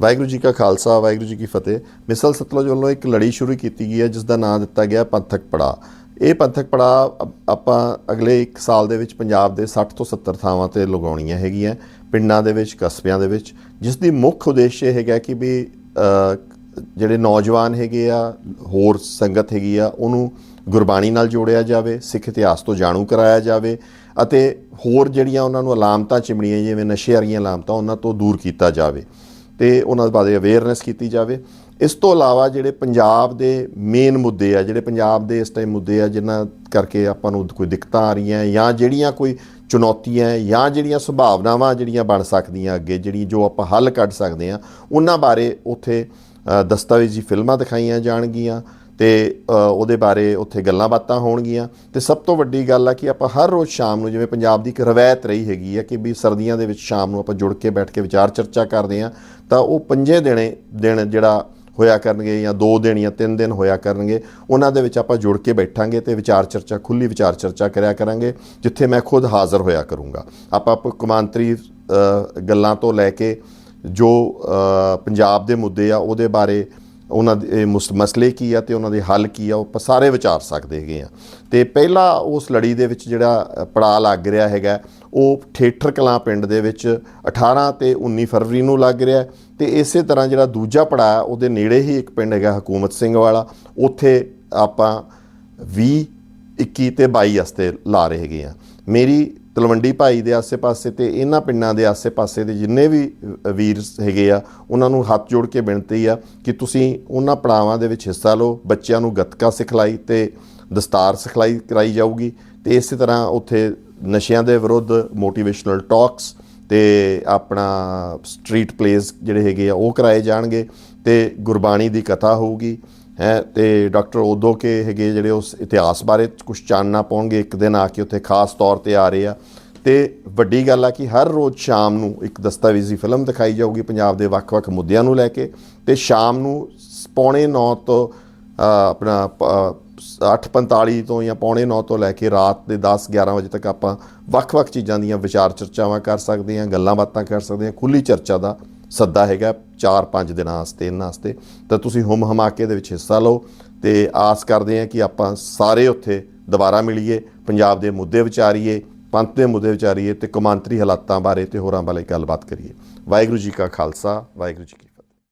ਵਾਹਿਗੁਰੂ ਜੀ ਕਾ ਖਾਲਸਾ, ਵਾਹਿਗੁਰੂ ਜੀ ਕੀ ਫਤਿਹ। ਮਿਸਲ ਸਤਲੁਜ ਵੱਲੋਂ ਇੱਕ ਲੜੀ ਸ਼ੁਰੂ ਕੀਤੀ ਗਈ ਹੈ, ਜਿਸ ਦਾ ਨਾਮ ਦਿੱਤਾ ਗਿਆ ਪੰਥਕ ਪੜਾ। ਇਹ ਪੰਥਕ ਪੜਾ ਆਪਾਂ ਅਗਲੇ 1 ਸਾਲ ਦੇ ਵਿੱਚ ਪੰਜਾਬ ਦੇ 60 ਤੋਂ 70 ਥਾਵਾਂ ਤੇ ਲਗਾਉਣੀਆਂ ਹੈਗੀਆਂ, ਪਿੰਡਾਂ ਦੇ ਵਿੱਚ, ਕਸਬਿਆਂ ਦੇ ਵਿੱਚ। ਜਿਸ ਦੀ ਮੁੱਖ ਉਦੇਸ਼ ਇਹ ਹੈਗਾ ਕਿ ਵੀ ਜਿਹੜੇ ਨੌਜਵਾਨ ਹੈਗੇ ਆ, ਹੋਰ ਸੰਗਤ ਹੈਗੀ ਆ, ਉਹਨੂੰ ਗੁਰਬਾਣੀ ਨਾਲ ਜੋੜਿਆ ਜਾਵੇ, ਸਿੱਖ ਇਤਿਹਾਸ ਤੋਂ ਜਾਣੂ ਕਰਾਇਆ ਜਾਵੇ ਅਤੇ ਹੋਰ ਜਿਹੜੀਆਂ ਉਹਨਾਂ ਨੂੰ ਅਲਾਮਤਾਂ ਚਿਮੜੀਆਂ, ਜਿਵੇਂ ਨਸ਼ੇ ਵਾਲੀਆਂ ਅਲਾਮਤਾਂ, ਉਹਨਾਂ ਤੋਂ ਦੂਰ ਕੀਤਾ ਜਾਵੇ। ਤੇ ਉਹਨਾਂ ਬਾਰੇ ਅਵੇਅਰਨੈਸ ਕੀਤੀ ਜਾਵੇ। ਇਸ ਤੋਂ ਇਲਾਵਾ ਜਿਹੜੇ ਪੰਜਾਬ ਦੇ ਮੇਨ ਮੁੱਦੇ ਆ, ਜਿਹੜੇ ਪੰਜਾਬ ਦੇ ਇਸ ਟਾਈਮ ਮੁੱਦੇ ਆ, ਜਿਨ੍ਹਾਂ ਕਰਕੇ ਆਪਾਂ ਨੂੰ ਕੋਈ ਦਿੱਕਤਾਂ ਆ ਰਹੀਆਂ, ਜਾਂ ਜਿਹੜੀਆਂ ਕੋਈ ਚੁਣੌਤੀਆਂ, ਜਾਂ ਜਿਹੜੀਆਂ ਸੰਭਾਵਨਾਵਾਂ ਜਿਹੜੀਆਂ ਬਣ ਸਕਦੀਆਂ ਅੱਗੇ, ਜਿਹੜੀ ਜੋ ਆਪਾਂ ਹੱਲ ਕੱਢ ਸਕਦੇ ਆ ਉਹਨਾਂ ਬਾਰੇ ਉੱਥੇ ਦਸਤਾਵੇਜ਼ੀ ਫਿਲਮਾਂ ਦਿਖਾਈਆਂ ਜਾਣਗੀਆਂ। ਤੇ ਉਹਦੇ ਬਾਰੇ ਉੱਥੇ ਗੱਲਾਂ ਬਾਤਾਂ ਹੋਣਗੀਆਂ। ਤੇ ਸਭ ਤੋਂ ਵੱਡੀ ਗੱਲ ਆ ਕਿ ਆਪਾਂ ਹਰ ਰੋਜ਼ ਸ਼ਾਮ ਨੂੰ ਜਿਵੇਂ ਪੰਜਾਬ ਦੀ ਇੱਕ ਰਵਾਇਤ ਰਹੀ ਹੈਗੀ ਆ ਕਿ ਵੀ ਸਰਦੀਆਂ ਦੇ ਵਿੱਚ ਸ਼ਾਮ ਨੂੰ ਆਪਾਂ ਜੁੜ ਕੇ ਬੈਠ ਕੇ ਵਿਚਾਰ ਚਰਚਾ ਕਰਦੇ ਆ, ਤਾਂ ਉਹ ਪੰਜੇ ਦਿਨੇ, ਦਿਨ ਜਿਹੜਾ ਹੋਇਆ ਕਰਨਗੇ ਜਾਂ ਦੋ ਦਿਨ ਜਾਂ ਤਿੰਨ ਦਿਨ ਹੋਇਆ ਕਰਨਗੇ, ਉਹਨਾਂ ਦੇ ਵਿੱਚ ਆਪਾਂ ਜੁੜ ਕੇ ਬੈਠਾਂਗੇ ਤੇ ਵਿਚਾਰ ਚਰਚਾ ਖੁੱਲੀ ਵਿਚਾਰ ਚਰਚਾ ਕਰਿਆ ਕਰਾਂਗੇ, ਜਿੱਥੇ ਮੈਂ ਖੁਦ ਹਾਜ਼ਰ ਹੋਇਆ ਕਰੂੰਗਾ। ਆਪਾਂ ਪ- ਕੌਮਾਂਤਰੀ ਗੱਲਾਂ ਤੋਂ ਲੈ ਕੇ ਜੋ ਪੰਜਾਬ ਦੇ ਮੁੱਦੇ ਆ, ਉਹਦੇ ਬਾਰੇ ਉਹਨਾਂ ਦੇ ਮੁਸ- ਮਸਲੇ ਕੀ ਆ ਤੇ ਉਹਨਾਂ ਦੇ ਹੱਲ ਕੀ ਆ, ਉਹ ਆਪਾਂ ਸਾਰੇ ਵਿਚਾਰ ਸਕਦੇ ਹੈਗੇ ਆ। ਤੇ ਪਹਿਲਾ ਉਸ ਲੜੀ ਦੇ ਵਿੱਚ ਜਿਹੜਾ ਪੜਾਅ ਲੱਗ ਰਿਹਾ ਹੈਗਾ, ਉਹ ਠੇਠਰ ਕਲਾਂ ਪਿੰਡ ਦੇ ਵਿੱਚ 18 ਤੇ 19 ਫਰਵਰੀ ਨੂੰ ਲੱਗ ਰਿਹਾ। ਤੇ ਇਸੇ ਤਰ੍ਹਾਂ ਜਿਹੜਾ ਦੂਜਾ ਪੜਾਅ ਉਹਦੇ ਨੇੜੇ ਹੀ ਇੱਕ ਪਿੰਡ ਹੈਗਾ ਹਕੂਮਤ ਸਿੰਘ ਵਾਲਾ, ਉੱਥੇ ਆਪਾਂ 20 21 ਤੇ 22 ਵਾਸਤੇ ਲਾ ਰਹੇ ਹੈਗੇ ਆ। ਮੇਰੀ ਤਲਵੰਡੀ ਭਾਈ ਦੇ ਆਸੇ-ਪਾਸੇ ਤੇ ਇਹਨਾਂ ਪਿੰਡਾਂ ਦੇ ਆਸੇ-ਪਾਸੇ ਦੇ ਜਿੰਨੇ ਵੀ ਵੀਰ ਹੈਗੇ ਆ, ਉਹਨਾਂ ਨੂੰ ਹੱਥ ਜੋੜ ਕੇ ਬੇਨਤੀ ਆ ਕਿ ਤੁਸੀਂ ਉਹਨਾਂ ਪੜਾਵਾਂ ਦੇ ਵਿੱਚ ਹਿੱਸਾ ਲਓ, ਬੱਚਿਆਂ ਨੂੰ ਗੱਤਕਾ ਸਿਖਲਾਈ ਤੇ ਦਸਤਾਰ ਸਿਖਲਾਈ ਕਰਾਈ ਜਾਊਗੀ ਤੇ ਇਸੇ ਤਰ੍ਹਾਂ ਉੱਥੇ ਨਸ਼ਿਆਂ ਦੇ ਵਿਰੁੱਧ ਮੋਟੀਵੇਸ਼ਨਲ ਟਾਕਸ ਤੇ ਆਪਣਾ ਸਟਰੀਟ ਪਲੇਸ ਜਿਹੜੇ ਹੈਗੇ ਆ, ਉਹ ਕਰਾਏ ਜਾਣਗੇ ਤੇ ਗੁਰਬਾਣੀ ਦੀ ਕਥਾ ਹੋਊਗੀ, ਹੈ, ਤੇ ਡਾਕਟਰ ਉਦੋਂ ਕੇ ਹੈਗੇ ਜਿਹੜੇ ਉਸ ਇਤਿਹਾਸ ਬਾਰੇ ਕੁਝ ਚਾਨਣਾ ਪਾਉਣਗੇ, ਇੱਕ ਦਿਨ ਆ ਕੇ ਉੱਥੇ ਖਾਸ ਤੌਰ ਤੇ ਆ ਰਹੇ ਆ। ਤੇ ਵੱਡੀ ਗੱਲ ਆ ਕਿ ਹਰ ਰੋਜ਼ ਸ਼ਾਮ ਨੂੰ ਇੱਕ ਦਸਤਾਵੇਜ਼ੀ ਫਿਲਮ ਦਿਖਾਈ ਜਾਊਗੀ ਪੰਜਾਬ ਦੇ ਵੱਖ-ਵੱਖ ਮੁੱਦਿਆਂ ਨੂੰ ਲੈ ਕੇ ਤੇ ਸ਼ਾਮ ਨੂੰ ਸ- ਪੌਣੇ 9 ਤੋਂ ਆਪਣਾ, ਪ- 8:45 ਤੋਂ ਜਾਂ ਪੌਣੇ 9 ਤੋਂ ਲੈ ਕੇ ਰਾਤ ਦੇ 10-11 ਵਜੇ ਤੱਕ ਆਪਾਂ ਵੱਖ-ਵੱਖ ਚੀਜ਼ਾਂ ਦੀਆਂ ਵਿਚਾਰ ਚਰਚਾਵਾਂ ਕਰ ਸਕਦੇ ਹਾਂ, ਗੱਲਾਂ ਬਾਤਾਂ ਕਰ ਸਕਦੇ ਹਾਂ, ਖੁੱਲੀ ਚਰਚਾ ਦਾ ਸੱਦਾ ਹੈਗਾ 4-5 ਦਿਨਾਂ ਵਾਸਤੇ, ਇਹਨਾਂ ਵਾਸਤੇ। ਤਾਂ ਤੁਸੀਂ ਹੁਮ ਹਮਾਕੇ ਦੇ ਵਿੱਚ ਹਿੱਸਾ ਲਓ ਤੇ ਆਸ ਕਰਦੇ ਹਾਂ ਕਿ ਆਪਾਂ ਸਾਰੇ ਉੱਥੇ ਦੁਬਾਰਾ ਮਿਲੀਏ, ਪੰਜਾਬ ਦੇ ਮੁੱਦੇ ਵਿਚਾਰੀਏ ਪੰਥ ਦੇ ਮੁੱਦੇ ਵਿਚਾਰੀਏ ਤੇ ਕੌਮਾਂਤਰੀ ਹਾਲਾਤਾਂ ਬਾਰੇ ਤੇ ਹੋਰਾਂ ਬਾਰੇ ਗੱਲਬਾਤ ਕਰੀਏ। ਵਾਹਿਗੁਰੂ ਜੀ ਕਾ ਖਾਲਸਾ, ਵਾਹਿਗੁਰੂ ਜੀ ਕੀ